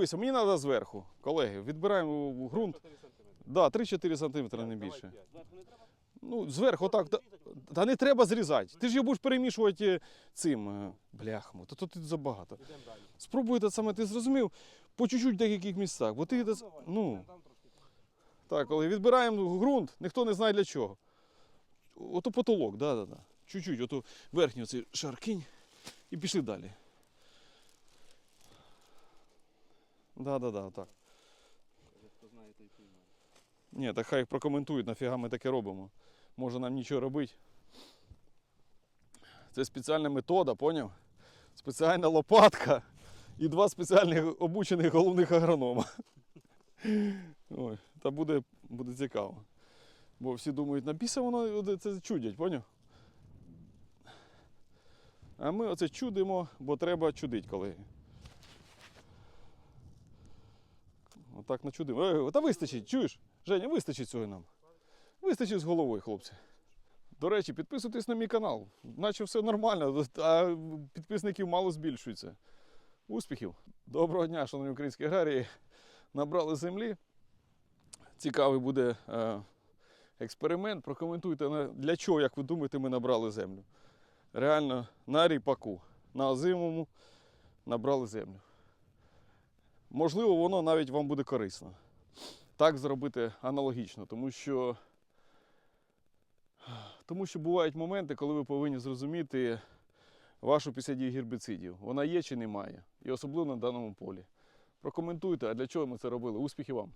Мені треба зверху, колеги, відбираємо ґрунт. Да, 3-4 см не більше. Ну, зверху, отак. Та, та не треба зрізати. Ти ж його будеш перемішувати е, цим е, бляхом. То тут забагато. Спробуй те саме, ти зрозумів, по чуть-чуть в деяких місцях. Бо ти, ну, так, коли відбираємо ґрунт, ніхто не знає для чого. Ото потолок, да, да, да. Чуть-чуть, ото верхній оцей шар кинь і пішли далі. Да, да, да, так. Ні, так хай прокоментують, нафіга ми таке робимо. Може нам нічого робити. Це спеціальна метода, поняв? Спеціальна лопатка і два спеціальних обучених головних агронома. Ой, та буде, буде цікаво. Бо всі думають, на біса воно це чудять, поняв? А ми оце чудимо, бо треба чудить, колеги. Отак начудимо. Е, та вистачить, чуєш? Женя, вистачить цього нам. Вистачить з головою, хлопці. До речі, підписуйтесь на мій канал. Наче все нормально, а підписників мало збільшується. Успіхів! Доброго дня, шановні українські аграрії. Набрали землі. Цікавий буде е, експеримент. Прокоментуйте, для чого, як ви думаєте, ми набрали землю. Реально на ріпаку, на озимому набрали землю. Можливо, воно навіть вам буде корисно. Так зробити аналогічно, тому що, тому що бувають моменти, коли ви повинні зрозуміти вашу підсадію гербіцидів. Вона є чи немає. І особливо на даному полі. Прокоментуйте, а для чого ми це робили. Успіхів вам!